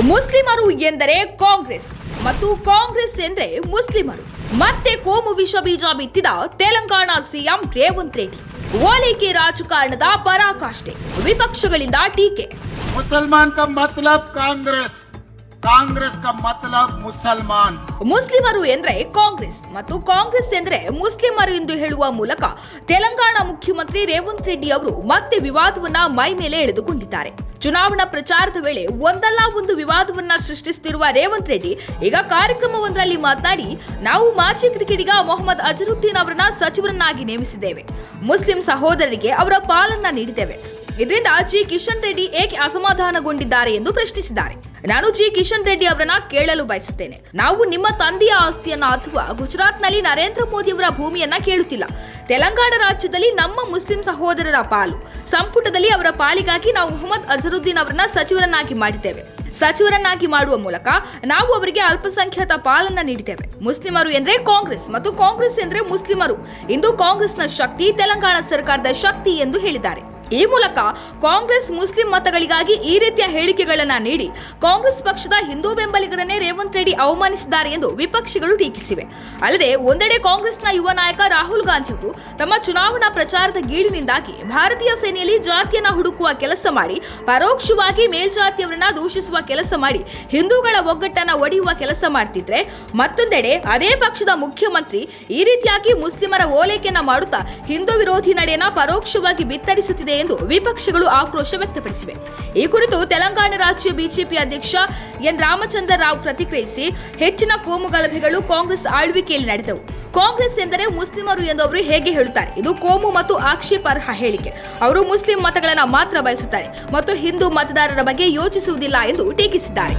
ಮುಸ್ಲಿಮರು ಎಂದರೆ ಕಾಂಗ್ರೆಸ್. ಮತ್ತು ಕಾಂಗ್ರೆಸ್ ಎಂದರೆ ಮುಸ್ಲಿಮರು. ಮತ್ತೆ ಕೋಮು ವಿಷ ಬೀಜ ಬಿತ್ತಿದ ತೆಲಂಗಾಣ ಸಿಎಂ ರೇವಂತ್ ರೆಡ್ಡಿ. ಓಲೈಕೆ ರಾಜಕಾರಣದ ಪರಾಕಾಷ್ಠೆ. ವಿಪಕ್ಷಗಳಿಂದ ಟೀಕೆ. ಮುಸಲ್ಮಾನ್ ಕಾಂಗ್ರೆಸ್. ಕಾಂಗ್ರೆಸ್ ಮತಲಬ್ ಮುಸಲ್ಮಾನ್. ಮುಸ್ಲಿಮರು ಎಂದ್ರೆ ಕಾಂಗ್ರೆಸ್ ಮತ್ತು ಕಾಂಗ್ರೆಸ್ ಎಂದರೆ ಮುಸ್ಲಿಮರು ಎಂದು ಹೇಳುವ ಮೂಲಕ ತೆಲಂಗಾಣ ಮುಖ್ಯಮಂತ್ರಿ ರೇವಂತ್ ರೆಡ್ಡಿ ಅವರು ಮತ್ತೆ ವಿವಾದವನ್ನ ಮೈ ಮೇಲೆ ಎಳೆದುಕೊಂಡಿದ್ದಾರೆ. ಚುನಾವಣಾ ಪ್ರಚಾರದ ವೇಳೆ ಒಂದಲ್ಲ ಒಂದು ವಿವಾದವನ್ನ ಸೃಷ್ಟಿಸುತ್ತಿರುವ ರೇವಂತ್ ರೆಡ್ಡಿ ಈಗ ಕಾರ್ಯಕ್ರಮವೊಂದರಲ್ಲಿ ಮಾತನಾಡಿ, ನಾವು ಮಾಜಿ ಕ್ರಿಕೆಟಿಗ ಮೊಹಮ್ಮದ್ ಅಜರುದ್ದೀನ್ ಅವರನ್ನ ಸಚಿವರನ್ನಾಗಿ ನೇಮಿಸಿದ್ದೇವೆ. ಮುಸ್ಲಿಂ ಸಹೋದರರಿಗೆ ಅವರ ಪಾಲನ್ನ ನೀಡಿದ್ದೇವೆ. ಇದರಿಂದ ಜಿ ಕಿಶನ್ ರೆಡ್ಡಿ ಏಕೆ ಅಸಮಾಧಾನಗೊಂಡಿದ್ದಾರೆ ಎಂದು ಪ್ರಶ್ನಿಸಿದ್ದಾರೆ. ನಾನು ಜಿ ಕಿಶನ್ ರೆಡ್ಡಿ ಅವರನ್ನ ಕೇಳಲು ಬಯಸುತ್ತೇನೆ. ನಾವು ನಿಮ್ಮ ತಂದೆಯ ಆಸ್ತಿಯನ್ನ ಅಥವಾ ಗುಜರಾತ್ನಲ್ಲಿ ನರೇಂದ್ರ ಮೋದಿ ಅವರ ಭೂಮಿಯನ್ನ ಕೇಳುತ್ತಿಲ್ಲ. ತೆಲಂಗಾಣ ರಾಜ್ಯದಲ್ಲಿ ನಮ್ಮ ಮುಸ್ಲಿಂ ಸಹೋದರರ ಪಾಲು. ಸಂಪುಟದಲ್ಲಿ ಅವರ ಪಾಲಿಗಾಗಿ ನಾವು ಮೊಹಮ್ಮದ್ ಅಜರುದ್ದೀನ್ ಅವರನ್ನ ಸಚಿವರನ್ನಾಗಿ ಮಾಡಿದ್ದೇವೆ. ಸಚಿವರನ್ನಾಗಿ ಮಾಡುವ ಮೂಲಕ ನಾವು ಅವರಿಗೆ ಅಲ್ಪಸಂಖ್ಯಾತ ಪಾಲನ್ನ ನೀಡಿದ್ದೇವೆ. ಮುಸ್ಲಿಮರು ಎಂದ್ರೆ ಕಾಂಗ್ರೆಸ್ ಮತ್ತು ಕಾಂಗ್ರೆಸ್ ಎಂದ್ರೆ ಮುಸ್ಲಿಮರು. ಇಂದು ಕಾಂಗ್ರೆಸ್ನ ಶಕ್ತಿ ತೆಲಂಗಾಣ ಸರ್ಕಾರದ ಶಕ್ತಿ ಎಂದು ಹೇಳಿದ್ದಾರೆ. ಈ ಮೂಲಕ ಕಾಂಗ್ರೆಸ್ ಮುಸ್ಲಿಂ ಮತಗಳಿಗಾಗಿ ಈ ರೀತಿಯ ಹೇಳಿಕೆಗಳನ್ನು ನೀಡಿ ಕಾಂಗ್ರೆಸ್ ಪಕ್ಷದ ಹಿಂದೂ ಬೆಂಬಲಿಗರನ್ನೇ ರೇವಂತ್ ರೆಡ್ಡಿ ಅವಮಾನಿಸಿದ್ದಾರೆ ಎಂದು ವಿಪಕ್ಷಗಳು ಟೀಕಿಸಿವೆ. ಅಲ್ಲದೆ ಒಂದೆಡೆ ಕಾಂಗ್ರೆಸ್ನ ಯುವ ನಾಯಕ ರಾಹುಲ್ ಗಾಂಧಿ ಅವರು ತಮ್ಮ ಚುನಾವಣಾ ಪ್ರಚಾರದ ಗೀಳಿನಿಂದಾಗಿ ಭಾರತೀಯ ಸೇನೆಯಲ್ಲಿ ಜಾತಿಯನ್ನ ಹುಡುಕುವ ಕೆಲಸ ಮಾಡಿ, ಪರೋಕ್ಷವಾಗಿ ಮೇಲ್ಜಾತಿಯವರನ್ನ ದೂಷಿಸುವ ಕೆಲಸ ಮಾಡಿ, ಹಿಂದೂಗಳ ಒಗ್ಗಟ್ಟನ್ನ ಒಡೆಯುವ ಕೆಲಸ ಮಾಡ್ತಿದ್ರೆ ಮತ್ತೊಂದೆಡೆ ಅದೇ ಪಕ್ಷದ ಮುಖ್ಯಮಂತ್ರಿ ಈ ರೀತಿಯಾಗಿ ಮುಸ್ಲಿಮರ ಓಲೈಕೆಯನ್ನ ಮಾಡುತ್ತಾ ಹಿಂದೂ ವಿರೋಧಿ ನಡೆಯನ್ನ ಪರೋಕ್ಷವಾಗಿ ಬಿತ್ತರಿಸುತ್ತಿದೆ ಎಂದು ವಿಪಕ್ಷಗಳು ಆಕ್ರೋಶ ವ್ಯಕ್ತಪಡಿಸಿವೆ. ಈ ಕುರಿತು ತೆಲಂಗಾಣ ರಾಜ್ಯ ಬಿಜೆಪಿ ಅಧ್ಯಕ್ಷ ಎನ್ ರಾಮಚಂದ್ರ ರಾವ್ ಪ್ರತಿಕ್ರಿಯಿಸಿ ಹೆಚ್ಚಿನ ಕೋಮು ಗಲಭೆಗಳು ಕಾಂಗ್ರೆಸ್ ಆಳ್ವಿಕೆಯಲ್ಲಿ ನಡೆದವು. ಕಾಂಗ್ರೆಸ್ ಎಂದರೆ ಮುಸ್ಲಿಮರು ಎಂದು ಅವರು ಹೇಗೆ ಹೇಳುತ್ತಾರೆ? ಇದು ಕೋಮು ಮತ್ತು ಆಕ್ಷೇಪಾರ್ಹ ಹೇಳಿಕೆ. ಅವರು ಮುಸ್ಲಿಂ ಮತಗಳನ್ನು ಮಾತ್ರ ಬಯಸುತ್ತಾರೆ ಮತ್ತು ಹಿಂದೂ ಮತದಾರರ ಬಗ್ಗೆ ಯೋಚಿಸುವುದಿಲ್ಲ ಎಂದು ಟೀಕಿಸಿದ್ದಾರೆ.